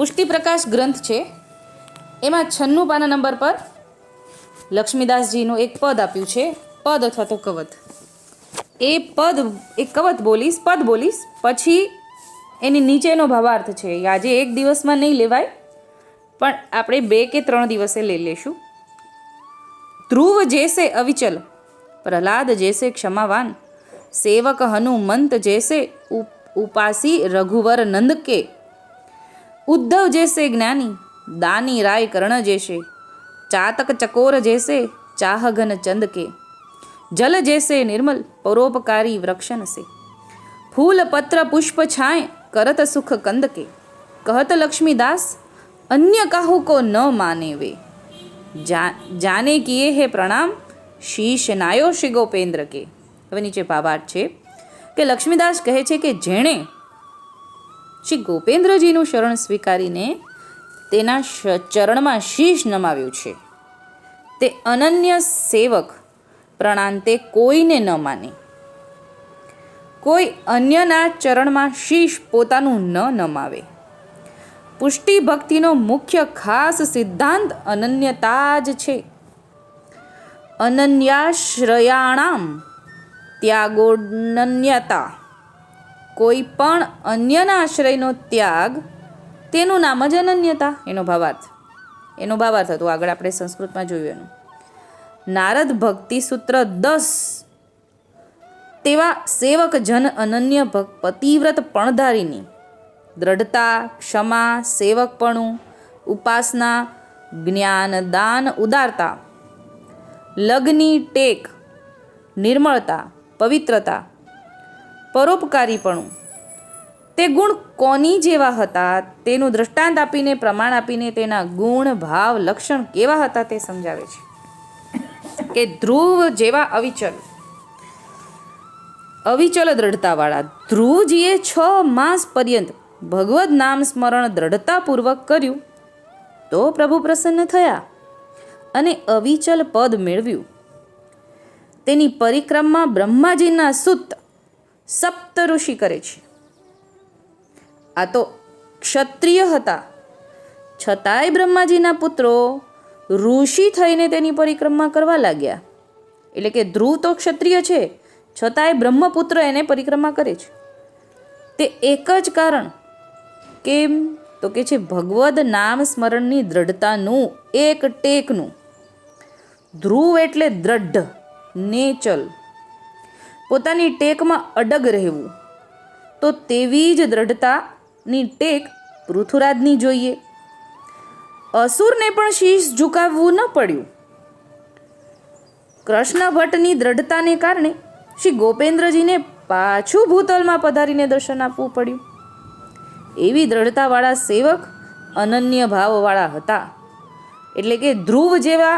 પુષ્ટિપ્રકાશ ગ્રંથ છે. એમાં છન્નું પાના નંબર પર લક્ષ્મીદાસજીનું એક પદ આપ્યું છે. પદ અથવા તો કવત. એ પદ એક કવત બોલીશ, પદ બોલીશ, પછી એની નીચેનો ભાવાર્થ છે. એ આજે એક દિવસમાં નહીં લેવાય, પણ આપણે બે કે ત્રણ દિવસે લઈ લેશું. ધ્રુવ જેસે અવિચલ, પ્રહલાદ જૈસે ક્ષમાવાન, સેવક હનુમંત જેસે ઉપ- ઉપાસી રઘુવર નંદ કે ઉદ્ધવ જૈસે જ્ઞાની, દાની રાય કર્ણ જૈસે, ચાતક ચકોર જૈસે, ચાહઘન ચંદ કે, જલ જૈસે નિર્મલ, પરોપકારી વૃક્ષન સે. ફૂલ પત્ર પુષ્પ છાંય, કરત સુખ કંદ કે. કહત લક્ષ્મીદાસ અન્ય કાહુ કો ન માને વે. જાને કિયે હે પ્રણામ, શીશ નાયો શ્રી ગોપેન્દ્ર કે. હવે નીચે ભાવાર્થ છે કે લક્ષ્મીદાસ કહે છે કે જેણે શ્રી ગોપેન્દ્રજીનું શરણ સ્વીકારીને તેના ચરણમાં શીશ નમાવ્યું છે. તે અનન્ય સેવક પ્રણાંતે કોઈને ન માને. કોઈ અન્યના ચરણમાં શીશ પોતાનું ન નમાવે. પુષ્ટિ ભક્તિનો મુખ્ય ખાસ સિદ્ધાંત અનન્યતા જ છે. અનન્યાશ્રયાણામ ત્યાગોનન્યતા. કોઈ પણ અન્યના આશ્રયનો ત્યાગ, તેનું નામ જ અનન્યતા. એનો ભાવાર્થ. એનો ભાવાર્થ હતો. આગળ આપણે સંસ્કૃતમાં જોયું એનું. નારદ ભક્તિ સૂત્ર દસ. તેવા સેવક જન અનન્ય ભક્ત પતિવ્રત પણધારીની. દ્રઢતા, ક્ષમા, સેવકપણું, ઉપાસના, જ્ઞાન, દાન, ઉદારતા. લગ્ની ટેક, નિર્મળતા, પવિત્રતા. પરોપકારીપણું. તે ગુણ કોની જેવા હતા, તેનું દ્રષ્ટાંત આપીને, પ્રમાણ આપીને, તેના ગુણ, ભાવ, લક્ષણ કેવા હતા તે સમજાવે છે. કે ધ્રુવ જેવા અવિચલ. અવિચલ દ્રઢતાવાળા. ધ્રુવજીએ છ માસ પર્યંત ભગવદ નામ સ્મરણ દ્રઢતાપૂર્વક કર્યું. તો પ્રભુ પ્રસન્ન થયા અને અવિચલ પદ મેળવ્યું. તેની પરિક્રમા બ્રહ્માજીના સુત સપ્ત ઋષિ કરે છે. આ તો ક્ષત્રિય હતા. છતાંય બ્રહ્માજીના પુત્રો ઋષિ થઈને તેની પરિક્રમા કરવા લાગ્યા. એટલે કે ધ્રુવ તો ક્ષત્રિય છે, છતાંય બ્રહ્મપુત્ર એને પરિક્રમા કરે છે. તે એક જ કારણ. કેમ? તો કે છે ભગવદ નામ સ્મરણની દ્રઢતાનું, એક ટેકનું. ધ્રુવ એટલે દ્રઢ, નેચલ. પોતાની ટેકમાં અડગ રહેવું. તો તેવી જ દ્રઢતાની ટેક પૃથુરાજની જોઈએ. અસુરને પણ શીશ ઝુકાવવું ન પડ્યું. કૃષ્ણ ભટ્ટની દ્રઢતાને કારણે શ્રી ગોપેન્દ્રજીને પાછું ભૂતલમાં પધારીને દર્શન આપવું પડ્યું. એવી દ્રઢતાવાળા સેવક અનન્ય ભાવવાળા હતા. એટલે કે ધ્રુવ જેવા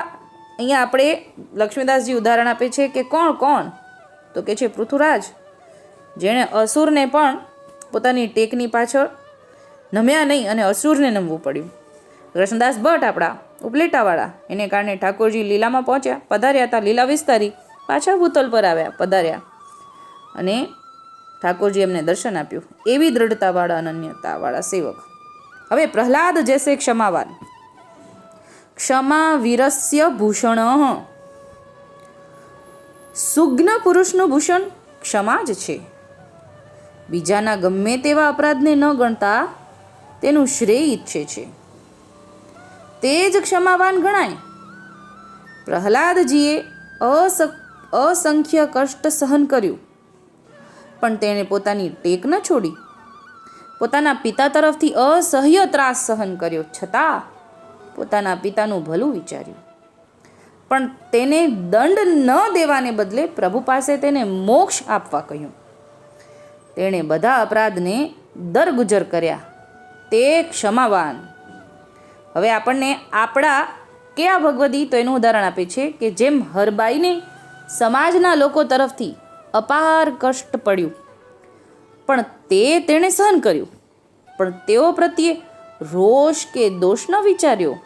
અહીંયા આપણે લક્ષ્મીદાસજી ઉદાહરણ આપે છે કે કોણ કોણ? તો કે છે પૃથુરાજ જેણે અસુરને પણ પોતાની ટેકની પાછળ નમ્યા નહીં અને અસુરને નમવું પડ્યું. કૃષ્ણદાસ ભટ્ટ આપણા ઉપલેટાવાળા, એને કારણે ઠાકોરજી લીલામાં પહોંચ્યા, પધાર્યા હતા લીલા વિસ્તારી, પાછા ભૂતલ પર આવ્યા, પધાર્યા. અને ઠાકોરજી એમને દર્શન આપ્યું. એવી દ્રઢતાવાળા, અનન્યતાવાળા સેવક. હવે પ્રહલાદ જૈસે ક્ષમાવાન. ક્ષમા વિરસ્ય ભૂષણ. સુગ્ન પુરુષનું ભૂષણ ક્ષમા જ છે. બીજાના ગમે તેવા અપરાધને ન ગણતા તેનું શ્રેય ઈચ્છે છે. તે જ ક્ષમાવાન ગણાય. પ્રહલાદજીએ અસંખ્ય કષ્ટ સહન કર્યું. પણ તેણે પોતાની ટેક ન છોડી. પોતાના પિતા તરફથી અસહ્ય ત્રાસ સહન કર્યો. છતાં પોતાના પિતાનું ભલું વિચાર્યું. પણ તેને દંડ ન દેવાને બદલે પ્રભુ પાસે તેને મોક્ષ આપવા કહ્યું. તેણે બધા અપરાધને દરગુજર કર્યા. તે ક્ષમાવાન. હવે આપણને આપણા કયા ભગવદી તો એનું ઉદાહરણ આપે છે કે જેમ હરબાઈને સમાજના લોકો તરફથી અપાર કષ્ટ પડ્યું. પણ તે તેણે સહન કર્યું. પણ તેઓ પ્રત્યે રોષ કે દોષ ન વિચાર્યો.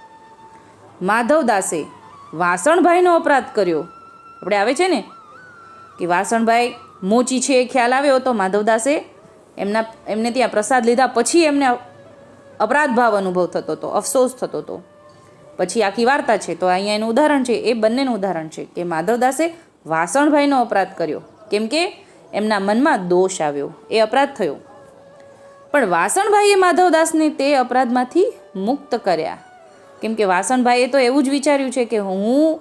માધવદાસે વાસણભાઈનો અપરાધ કર્યો. આપણે આવે છે ને? કે વાસણભાઈ મોચી છે એ ખ્યાલ આવ્યો તો માધવદાસે એમના એમને ત્યાં પ્રસાદ લીધા પછી એમને અપરાધ ભાવ અનુભવ થતો હતો, અફસોસ થતો હતો. પછી આખી વાર્તા છે. તો અહીંયા એનું ઉદાહરણ છે. એ બંનેનું ઉદાહરણ છે કે માધવદાસે વાસણભાઈનો અપરાધ કર્યો. કેમ કે એમના મનમાં દોષ આવ્યો. એ અપરાધ થયો. પણ વાસણભાઈએ માધવદાસને તે અપરાધમાંથી મુક્ત કર્યા. કેમ કે વાસણભાઈએ તો એવું જ વિચાર્યું છે કે હું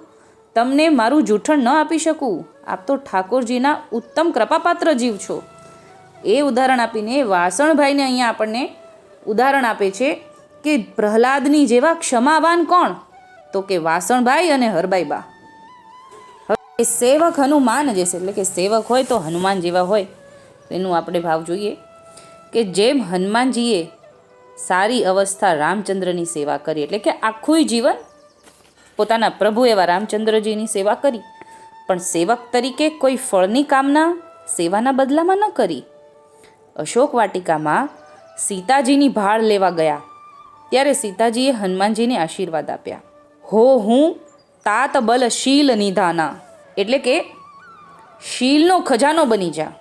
તમને મારું જૂઠણ ન આપી શકું. આપ તો ઠાકોરજીના ઉત્તમ કૃપાપાત્ર જીવ છો. એ ઉદાહરણ આપીને વાસણભાઈને અહીંયા આપણને ઉદાહરણ આપે છે કે પ્રહલાદની જેવા ક્ષમાવાન કોણ? તો કે વાસણભાઈ અને હરબાઈબા. હવે સેવક હનુમાન જ એટલે કે સેવક હોય તો હનુમાન જેવા હોય. એનું આપણે ભાવ જોઈએ કે જેમ હનુમાનજીએ સારી અવસ્થા રામચંદ્રની સેવા કરી. એટલે કે આખું જીવન પોતાના પ્રભુ એવા રામચંદ્રજીની સેવા કરી. પણ સેવક તરીકે કોઈ ફળની કામના, સેવાના બદલામાં ન કરી. અશોક વાટિકામાં સીતાજીની ભાળ લેવા ગયા. ત્યારે સીતાજીએ હનુમાનજીને આશીર્વાદ આપ્યા. હો, હું તાત બલ શીલ નિધાના. એટલે કે શીલનો ખજાનો બની જા.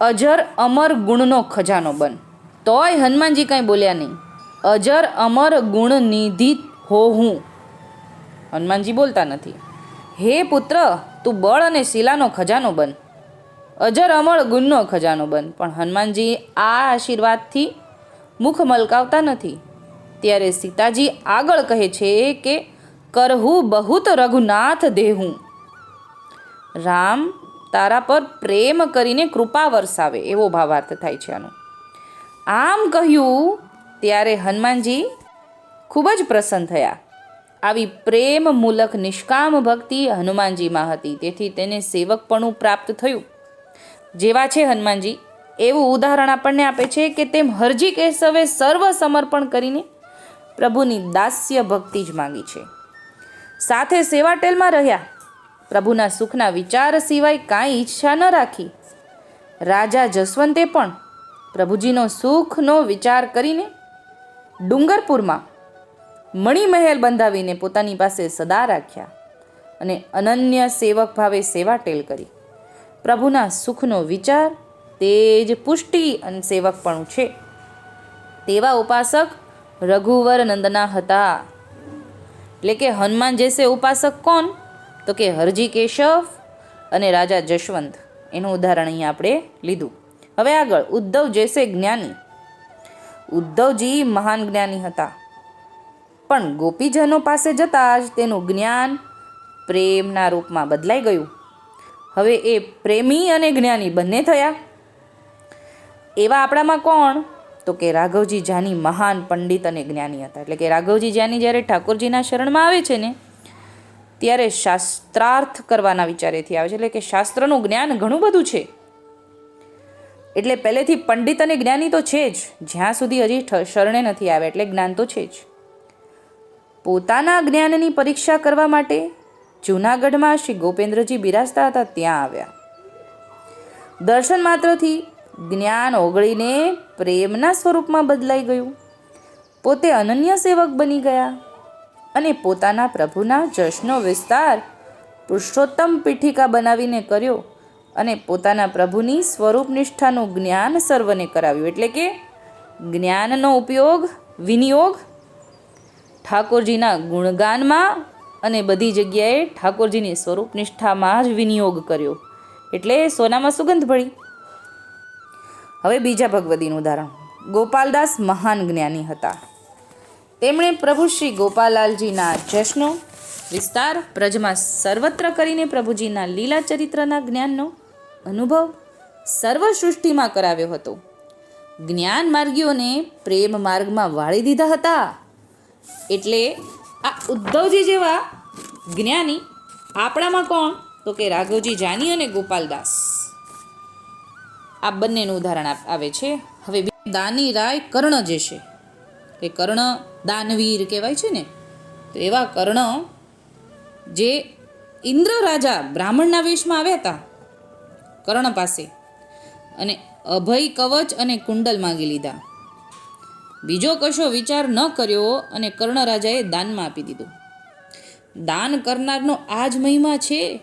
અજર અમર ગુણનો ખજાનો બન. તોય હનુમાનજી કાંઈ બોલ્યા નહીં. અજર અમર ગુણ નિધિ હો હું હનુમાનજી બોલતા નથી. હે પુત્ર, તું બળ અને શિલાનો ખજાનો બન. અજર અમર ગુણનો ખજાનો બન. પણ હનુમાનજી આ આશીર્વાદથી મુખ મલકાવતા નથી. ત્યારે સીતાજી આગળ કહે છે કે, કરહું બહુત રઘુનાથ દેહું. રામ, તારા પર પ્રેમ કરીને કૃપા વરસાવે. એવો ભાવાર્થ થાય છે આનો. આમ કહ્યું ત્યારે હનુમાનજી ખૂબ જ પ્રસન્ન થયા. આવી પ્રેમ મૂલક નિષ્કામ ભક્તિ હનુમાનજીમાં હતી. તેથી તેને સેવકપણું પ્રાપ્ત થયું. જેવા છે હનુમાનજી, એવું ઉદાહરણ આપણને આપે છે કે તેમ હરજી કેશવે સર્વ સમર્પણ કરીને પ્રભુની દાસ્ય ભક્તિ જ માંગી છે. સાથે સેવાટેલમાં રહ્યા. પ્રભુના સુખના વિચાર સિવાય કાંઈ ઈચ્છા ન રાખી. રાજા જસવંતે પણ પ્રભુજીનો સુખનો વિચાર કરીને ડુંગરપુરમાં મણિમહેલ બંધાવીને પોતાની પાસે સદા રાખ્યા અને અનન્ય સેવક ભાવે સેવા ટેલ કરી. પ્રભુના સુખનો વિચાર, તેજ પુષ્ટિ અને સેવકપણું છે. તેવા ઉપાસક રઘુવર નંદના હતા. એટલે કે હનુમાન જેસે ઉપાસક કોણ? તો કે હરજી કેશવ અને રાજા જશવંત. એનું ઉદાહરણ અહીંયા આપણે લીધું. હવે આગળ ઉદ્ધવ જૈસે જ્ઞાની ઉદ્ધવજી મહાન જ્ઞાની હતા. પણ ગોપીજનો પાસે જતાં જ તેનું જ્ઞાન પ્રેમના રૂપમાં બદલાઈ ગયું. હવે એ પ્રેમી અને જ્ઞાની બંને થયા. એવા આપણામાં કોણ? તો કે રાઘવજી જાની મહાન પંડિત અને જ્ઞાની હતા. એટલે કે રાઘવજી જાની જ્યારે ઠાકોરજીના શરણમાં આવે છે ને, ત્યારે શાસ્ત્રાર્થ કરવાના વિચારેથી આવે છે. એટલે કે શાસ્ત્રનું જ્ઞાન ઘણું બધું છે. એટલે પહેલેથી પંડિત અને જ્ઞાની તો છે જ. જ્યાં સુધી હજી શરણે નથી આવ્યા એટલે જ્ઞાન તો છે જ. પોતાના જ્ઞાનની પરીક્ષા કરવા માટે જૂનાગઢમાં શ્રી ગોપેન્દ્રજી બિરાજતા હતા ત્યાં આવ્યા. દર્શન માત્રથી જ્ઞાન ઓગળીને પ્રેમના સ્વરૂપમાં બદલાઈ ગયું. પોતે અનન્ય સેવક બની ગયા અને પોતાના પ્રભુના જશનો વિસ્તાર પુરુષોત્તમ પીઠિકા બનાવીને કર્યો. અને પોતાના પ્રભુની સ્વરૂપ નિષ્ઠાનું જ્ઞાન સર્વને કરાવ્યું. એટલે કે જ્ઞાનનો ઉપયોગ, વિનિયોગ ઠાકોરજીના ગુણગાનમાં અને બધી જગ્યાએ ઠાકોરજીની સ્વરૂપ નિષ્ઠામાં જ વિનિયોગ કર્યો. એટલે સોનામાં સુગંધ ભળી. હવે બીજા ભગવદીનું ઉદાહરણ. ગોપાલદાસ મહાન જ્ઞાની હતા. તેમણે પ્રભુ શ્રી ગોપાલાલજીના જશનો, વિસ્તાર, પ્રજમાં સર્વત્ર કરીને પ્રભુજીના લીલા ચરિત્રના જ્ઞાનનો અનુભવ સર્વ સૃષ્ટિમાં કરાવ્યો હતો. જ્ઞાન માર્ગીઓને પ્રેમ માર્ગમાં વાળી દીધા હતા. એટલે આ ઉદ્ધવજી જેવા જ્ઞાની આપણામાં કોણ? તો કે રાઘવજી જાની અને ગોપાલદાસ. આ બંનેનું ઉદાહરણ આવે છે. હવે દાની રાય કર્ણ જે છે, કે કર્ણ દાનવીર કહેવાય છે ને, તો એવા કર્ણ જે ઇન્દ્ર રાજા બ્રાહ્મણના વેશમાં આવ્યા હતા. કર્ણ પાસે અને અભય કવચ અને કુંડલ માંગી લીધા. બીજો કશો વિચાર ન કર્યો અને કર્ણ રાજાએ દાનમાં આપી દીધું. દાન કરનારનો આ જ મહિમા છે?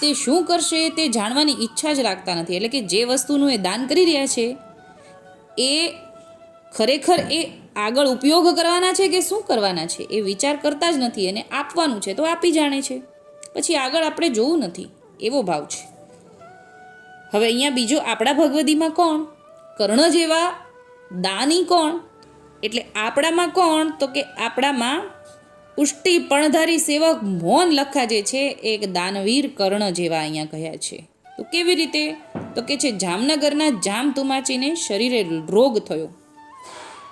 તે શું કરશે તે જાણવાની ઈચ્છા જ રાખતા નથી. એટલે કે જે વસ્તુનું એ દાન કરી રહ્યા છે, એ ખરેખર એ આગળ ઉપયોગ કરવાના છે કે શું કરવાના છે? એ વિચાર કરતા જ નથી. અને આપવાનું છે તો આપી જાણે છે. પછી આગળ આપણે જોવું નથી. એવો ભાવ છે. હવે અહીંયા બીજો આપણા ભગવદીમાં કોણ? કર્ણ જેવા દાની કોણ? એટલે આપણામાં કોણ? તો કે આપણામાં પુષ્ટિ પણધારી સેવક મોહન લખા જે છે એ એક દાનવીર કર્ણ જેવા અહીંયા કહ્યા છે. તો કેવી રીતે? તો કે છે, જામનગરના જામ તુમાચીને શરીરે રોગ થયો.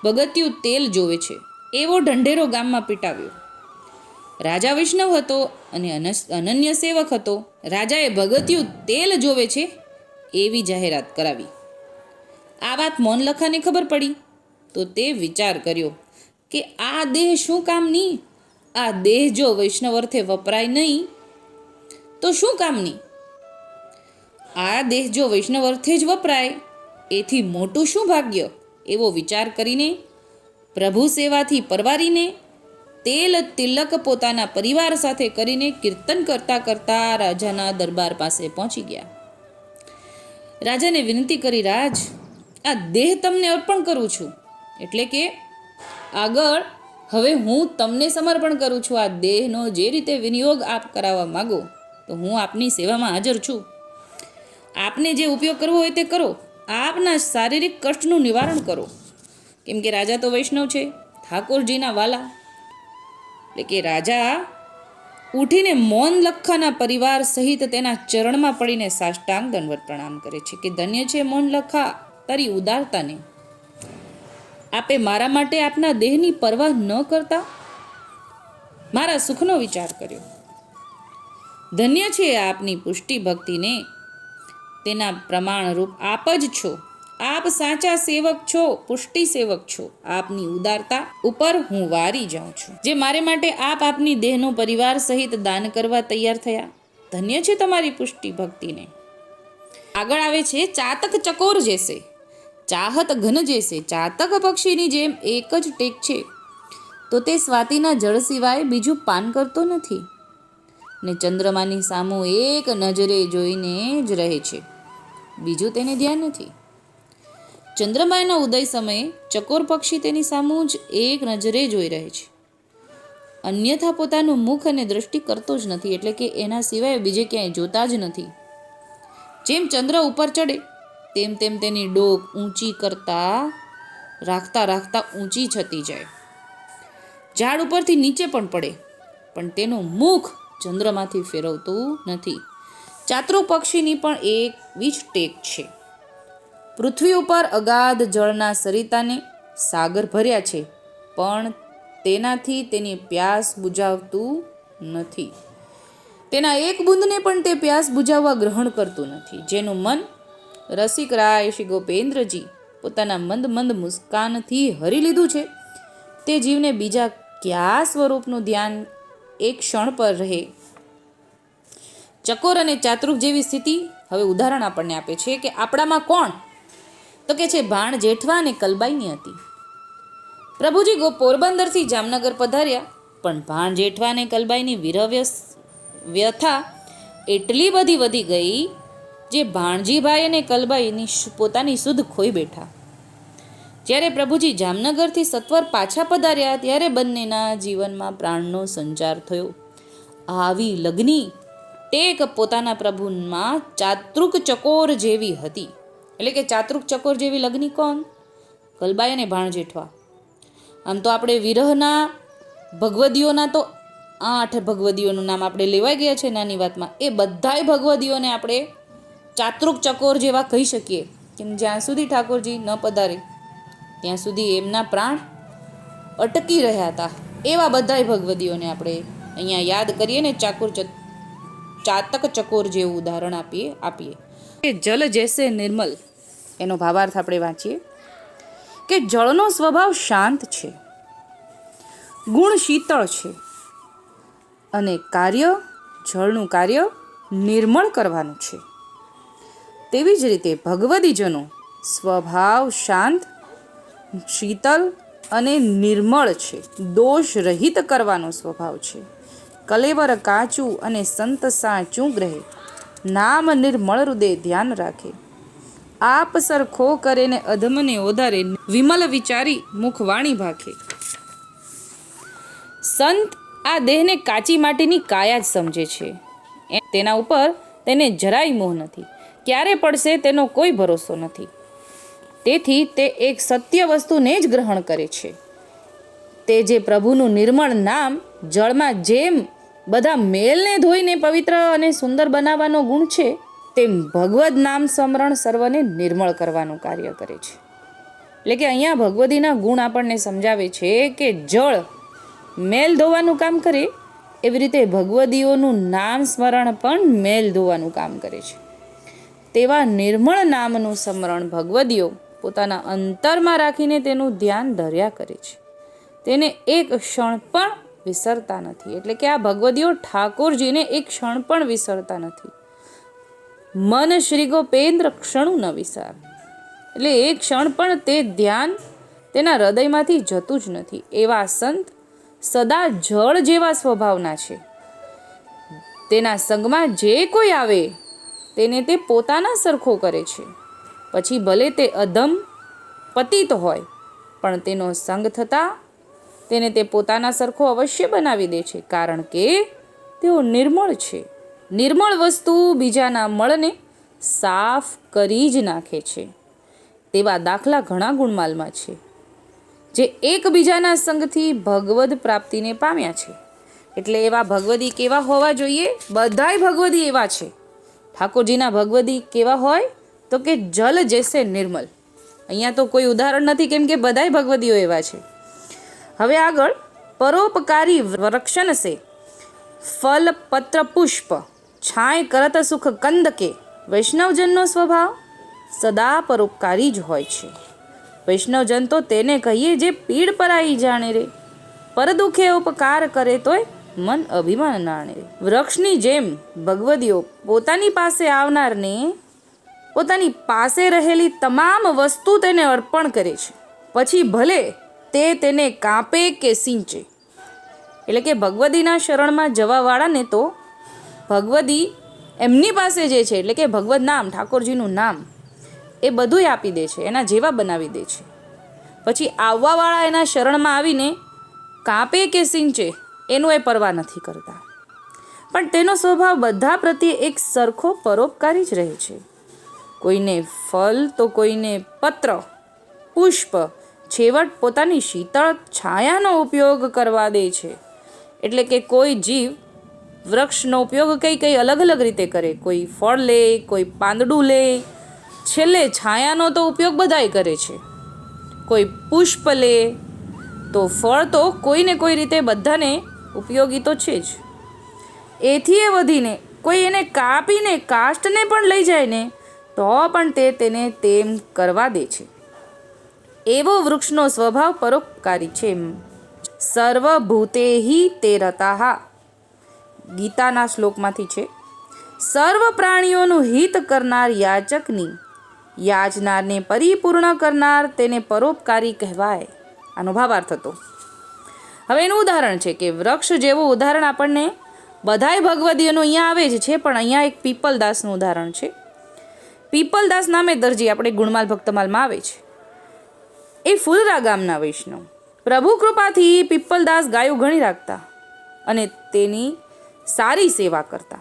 ભગત્યું તેલ જોવે છે. એવો ઢંઢેરો ગામમાં પીટાવ્યો. રાજા વૈષ્ણવ હતો અને અનન્ય સેવક હતો. રાજાએ ભગત્યું તેલ જોવે છે. એવી જાહેરાત કરાવી. આ વાત મોનલખાને ખબર પડી. તો તે વિચાર કર્યો કે આ દેહ શું કામની આ દેહ જો વૈષ્ણવ અર્થે વપરાય નહીં, તો શું કામની આ દેહ જો વૈષ્ણવ અર્થે જ વપરાય, એથી મોટું શું ભાગ્ય? એવો વિચાર કરીને પ્રભુ સેવાથી પરવારીને તેલ તિલક પોતાના પરિવાર સાથે કરીને કીર્તન કરતા કરતા રાજાના દરબાર પાસે પહોંચી ગયા. રાજાને વિનંતી કરી, રાજ, આ દેહ તમને અર્પણ કરું છું. એટલે કે આગળ હવે હું તમને સમર્પણ કરું છું. આ દેહનો જે રીતે વિનિયોગ આપ કરાવવા માગો, તો હું આપની સેવામાં હાજર છું. આપને જે ઉપયોગ કરવો હોય તે કરો. આપના શારીરિક કષ્ટનું નિવારણ કરો. કેમ કે રાજા તો વૈષ્ણવ છે, ઠાકોરજીના વાલા. એટલે કે રાજા ઉઠીને મૌન લખાના પરિવાર સહિત તેના ચરણમાં પડીને સાષ્ટાંગ દંડવત પ્રણામ કરે છે કે ધન્ય છે મૌન લખા તારી ઉદારતાને. આપે મારા માટે આપના દેહની પરવાહ ન કરતા? મારા સુખનો વિચાર કર્યો. ધન્ય છે આપની પુષ્ટિ ભક્તિને તેના પ્રમાણરૂપ આપ જ છો. આપ સાચા સેવક છો, પુષ્ટિ સેવક છો. આપની ઉદારતા ઉપર હું વારી જાઉં છું. જે મારે માટે આપ આપની દેહનો પરિવાર સહિત દાન કરવા તૈયાર થયા. ધન્ય છે તમારી પુષ્ટિ ભક્તિને. આગળ આવે છે ચાતક ચકોર જેસે. ચાહત ઘન જેસે. ચાતક પક્ષીની જેમ એક જ ટેક છે. તો તે સ્વાતિના જળ સિવાય બીજું પાન કરતો નથી. ને ચંદ્રમાની સામું એક નજરે જોઈને જ રહે છે. બીજું તેને ધ્યાન નથી. ચંદ્રમાના ઉદય સમયે ચકોર પક્ષી તેની સામું જ એક નજરે જોઈ રહે છે. અન્યથા પોતાનું મુખ અને દ્રષ્ટિ કરતો જ નથી, એટલે કે એના સિવાય બીજે ક્યાંય જોતા જ નથી. જેમ ચંદ્ર ઉપર ચડે, તેમ તેમ તેની ડોક ઊંચી કરતા, રાખતા રાખતા ઊંચી છતી જાય. ઝાડ ઉપરથી નીચે પણ પડે, પણ તેનું મુખ ચંદ્રમાંથી ફેરવતું નથી. ચાતરુ પક્ષીની પણ એક વીજ ટેક છે. પૃથ્વી ઉપર અગાધ જળના સરિતાને સાગર ભર્યા છે, પણ તેનાથી તેની પ્યાસ બુજાવતું નથી. તેના એક બુંદને પણ તે પ્યાસ બુજાવવા ગ્રહણ કરતું નથી, જેનું મન રસિક રાય શ્રી ગોપેન્દ્રજી પોતાના મંદ મંદ મુસ્કાનથી હરી લીધું છે. તે જીવને બીજા કયા સ્વરૂપનું ધ્યાન એક ક્ષણ પર રહે? ચકોર અને ચાતૃક જેવી સ્થિતિ હવે ઉદાહરણ આપણને આપે છે કે આપણામાં કોણ? તો કે છે, ભાણ જેઠવા અને કલબાઈની હતી. પ્રભુજી ગો પોરબંદરથી જામનગર પધાર્યા, પણ ભાણ જેઠવા અને કલબાઈની વિરવ્ય વ્યથા એટલી બધી વધી ગઈ જે ભાણજીભાઈ અને કલબાઈની પોતાની સુધ ખોઈ બેઠા. જ્યારે પ્રભુજી જામનગરથી સત્વર પાછા પધાર્યા, ત્યારે બંનેના જીવનમાં પ્રાણનો સંચાર થયો. આવી લગ્ની ટેક પોતાના પ્રભુમાં ચાતૃક ચકોર જેવી હતી. એટલે કે ચાતૃક ચકોર જેવી લગ્ની કોણ? કલબાઈ અને ભાણ જેઠવા આમ તો આપણે વિરહના ભગવદીઓના તો આઠ ભગવદીઓનું નામ આપણે લેવાઈ ગયા છે નાની વાતમાં. એ બધાય ભગવદીઓને આપણે ચાતૃક ચકોર જેવા કહી શકીએ. કેમ જ્યાં સુધી ઠાકોરજી ન પધારે, ત્યાં સુધી એમના પ્રાણ અટકી રહ્યા હતા. એવા બધાય ભગવદીઓને આપણે અહીંયા યાદ કરીએ ને ચાકુર ચાતક ચકોર જેવું ઉદાહરણ આપીએ આપીએ. કે જલ જેસે નિર્મલ, એનો ભાવાર્થ આપણે વાંચીએ. કે જળનો સ્વભાવ શાંત છે, ગુણ શીતળ છે, અને કાર્ય, જળનું કાર્ય નિર્મળ કરવાનું છે. તેવી જ રીતે ભગવદીજનો સ્વભાવ શાંત શીતલ અને નિર્મળ છે દોષ રહિત કરવાનો સ્વભાવ છે. કલેવર કાચું અને સંત સાચું ગ્રહે. નામ નિર્મળ હૃદય ધ્યાન રાખે. આપ સરખો કરે ને અધમને ઓધારે વિમલ વિચારી મુખવાણી ભાખે. સંત આ દેહને કાચી માટીની કાયા જ સમજે છે. તેના ઉપર તેને જરાય મોહ નથી. ક્યારે પડશે તેનો કોઈ ભરોસો નથી. તેથી તે એક સત્ય વસ્તુને જ ગ્રહણ કરે છે. તે જે પ્રભુનું નિર્મળ નામ જળમાં જેમ બધા મેલને ધોઈને પવિત્ર અને સુંદર બનાવવાનો ગુણ છે, તેમ ભગવદ નામ સ્મરણ સર્વને નિર્મળ કરવાનું કાર્ય કરે છે. એટલે કે અહીંયા ભગવદીના ગુણ આપણને સમજાવે છે કે જળ મેલ ધોવાનું કામ કરે, એવી રીતે ભગવદીઓનું નામ સ્મરણ પણ મેલ ધોવાનું કામ કરે છે. તેવા નિર્મળ નામનું સ્મરણ ભગવદીઓ પોતાના અંતરમાં રાખીને તેનું ધ્યાન ધર્યા કરે છે. તેને એક ક્ષણ પણ વિસરતા નથી. એટલે કે આ ભગવદીઓ ઠાકોરજીને એક ક્ષણ પણ વિસરતા નથી. મન શ્રી ગોપેન્દ્ર ક્ષણું ન વિસાર. એટલે એ ક્ષણ પણ તે ધ્યાન તેના હૃદયમાંથી જતું જ નથી. એવા સંત સદા જળ જેવા સ્વભાવના છે. તેના સંગમાં જે કોઈ આવે, તેને તે પોતાના સરખો કરે છે. પછી ભલે તે અધમ, પતિત હોય, પણ તેનો સંગ થતાં તેને તે પોતાના સરખો અવશ્ય બનાવી દે છે, કારણ કે તેઓ નિર્મળ છે. નિર્મળ વસ્તુ બીજાના મળને સાફ કરી જ નાખે છે. તેવા દાખલા ઘણા ગુણમાલમાં છે, જે એકબીજાના સંગથી ભગવદ પ્રાપ્તિને પામ્યા છે. એટલે એવા ભગવદી કેવા હોવા જોઈએ? બધાય ભગવદી એવા છે. ઠાકોરજીના ભગવદી કેવા હોય? તો કે જલ જેસે નિર્મલ. અહીંયા તો કોઈ ઉદાહરણ નથી, કેમ કે બધાય ભગવદીઓ એવા છે. હવે આગળ પરોપકારી વૃક્ષન સે. ફલ પત્ર પુષ્પ, છાંય કરત સુખ કંદ કે વૈષ્ણવજનનો સ્વભાવ સદા પરોપકારી જ હોય છે. વૈષ્ણવજન તો તેને કહીએ જે પીડ પરાઈ જાણે રે. પર દુઃખે ઉપકાર કરે તોય મન અભિમાન નાણે વૃક્ષની જેમ ભગવદીઓ પોતાની પાસે આવનારને, પોતાની પાસે રહેલી તમામ વસ્તુ તેને અર્પણ કરે છે. પછી ભલે તે તેને કાપે કે સિંચે? એટલે કે ભગવદીના શરણમાં જવાવાળાને તો ભગવદી એમની પાસે જે છે, એટલે કે ભગવદ નામ, ઠાકોરજીનું નામ, એ બધુંય આપી દે છે, એના જેવા બનાવી દે છે. પછી આવવાવાળા એના શરણમાં આવીને કાપે કે સિંચે, એનું એ પરવા નથી કરતા. પણ તેનો સ્વભાવ બધા પ્રત્યે એક સરખો પરોપકારી જ રહે છે. કોઈને ફલ તો કોઈને પત્ર, પુષ્પ છેવટ પોતાની શીતળ છાયાનો ઉપયોગ કરવા દે છે. એટલે કે કોઈ જીવ વૃક્ષનો ઉપયોગ કઈ કઈ અલગ અલગ રીતે કરે. કોઈ ફળ લે, કોઈ પાંદડું લે. છેલ્લે છાયાનો તો ઉપયોગ બધાય કરે છે. કોઈ પુષ્પ લે, તો ફળ તો કોઈને કોઈ રીતે બધાને ઉપયોગી તો છે જ. એથી એ વધીને કોઈ એને કાપીને કાષ્ટને પણ લઈ જાય ને, તો પણ તે તેને તેમ કરવા દે છે. એવો વૃક્ષનો સ્વભાવ પરોપકારી છે. સર્વભૂતેહી તે રતાહા. ગીતાના શ્લોકમાંથી છે. સર્વ પ્રાણીઓનું હિત કરનાર યાચકની યાચનારને પરિપૂર્ણ કરનાર તેને પરોપકારી કહેવાય. આનો ભાવાર્થ હતો. હવે એનું ઉદાહરણ છે કે વૃક્ષ જેવું ઉદાહરણ આપણને બધાય ભગવદીઓનું અહીંયા આવે જ છે, પણ અહીંયા એક પીપલદાસનું ઉદાહરણ છે. પીપલદાસ નામે દરજી આપણે ગુણમાલ ભક્તમાલમાં આવે છે. એ ફૂલરા ગામના વૈષ્ણવ. પ્રભુ કૃપાથી પીપલદાસ ગાયો ઘણી રાખતા અને તેની સારી સેવા કરતા.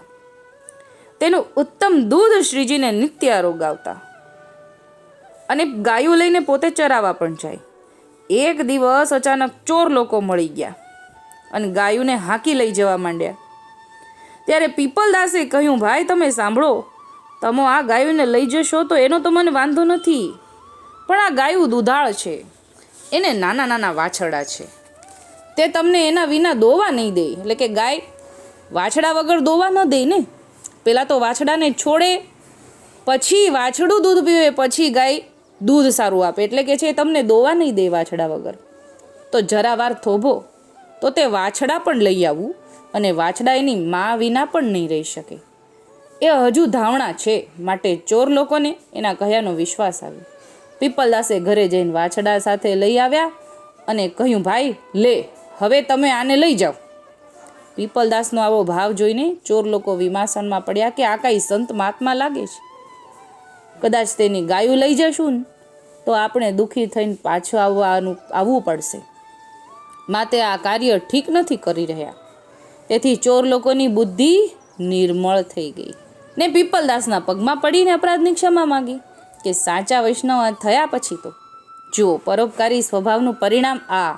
તેનું ઉત્તમ દૂધ શ્રીજીને નિત્ય આરોગાવતા અને ગાયો લઈને પોતે ચરાવા પણ જાય. એક દિવસ અચાનક ચોર લોકો મળી ગયા અને ગાયોને હાંકી લઈ જવા માંડ્યા. ત્યારે પીપલદાસે કહ્યું, ભાઈ, તમે સાંભળો, તમે આ ગાયોને લઈ જશો તો એનો તો મને વાંધો નથી. પણ આ ગાયું દુધાળ છે. એને નાના નાના વાછરડા છે. તે તમને એના વિના દોવા નહીં દે. એટલે કે ગાય વાછડા વગર દોવા ન દે ને? પહેલાં તો વાછડાને છોડે, પછી વાછડું દૂધ પીવે, પછી ગાય દૂધ સારું આપે. એટલે કે છે તમને દોવા નહીં દે વાછડા વગર. તો જરા વાર થોભો. તો તે વાછડા પણ લઈ આવવું અને વાછડા એની મા વિના પણ નહીં રહી શકે. એ હજુ ધાવણા છે. માટે ચોર લોકોને એના કહ્યાનો વિશ્વાસ આવ્યો. પીપલદાસે ઘરે જઈને વાછડા સાથે લઈ આવ્યા અને કહ્યું, ભાઈ, લે, હવે તમે આને લઈ જાઓ. પીપલદાસનો આવો ભાવ જોઈને ચોર લોકો વિમાસણમાં પડ્યા કે આ કાંઈ સંત મહાત્મા લાગે છે. કદાચ તેની ગાયું લઈ જશું તો આપણે દુઃખી થઈને પાછું આવવાનું, આવવું પડશે. માતે આ કાર્ય ઠીક નથી કરી રહ્યા. તેથી ચોર લોકોની બુદ્ધિ નિર્મળ થઈ ગઈ ને પીપલદાસના પગમાં પડીને અપરાધની ક્ષમા માંગી. કે સાચા વૈષ્ણવ થયા પછી તો. જુઓ, પરોપકારી સ્વભાવનું પરિણામ આ.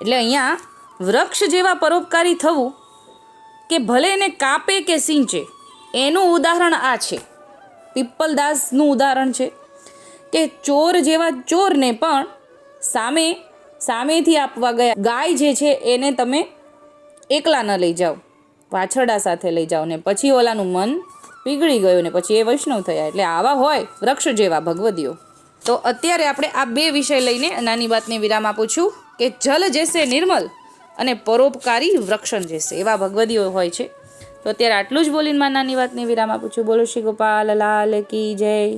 એટલે અહીંયા વૃક્ષ જેવા પરોપકારી થવું કે ભલે એને કાપે કે સિંચે, એનું ઉદાહરણ આ છે. પીપલદાસનું ઉદાહરણ છે કે ચોર જેવા ચોરને પણ સામે, સામેથી આપવા ગયા. ગાય જે છે એને તમે એકલા ન લઈ જાઓ. વાછરડા સાથે લઈ જાઓ ને પછી ઓલાનું મન પીગળી ગયો ને પછી એ વૈષ્ણવ થયા. એટલે આવા હોય વૃક્ષ જેવા ભગવદીઓ. તો અત્યારે આપણે આ બે વિષય લઈને નાની વાતને વિરામ આપું છું કે જલ જેસે નિર્મલ અને પરોપકારી વૃક્ષણ જેસે, એવા ભગવદીઓ હોય છે. તો અત્યારે આટલું જ બોલીને માં નાની વાતને વિરામ આપું છું. બોલો શ્રી ગોપાલ, લાલ કી જય.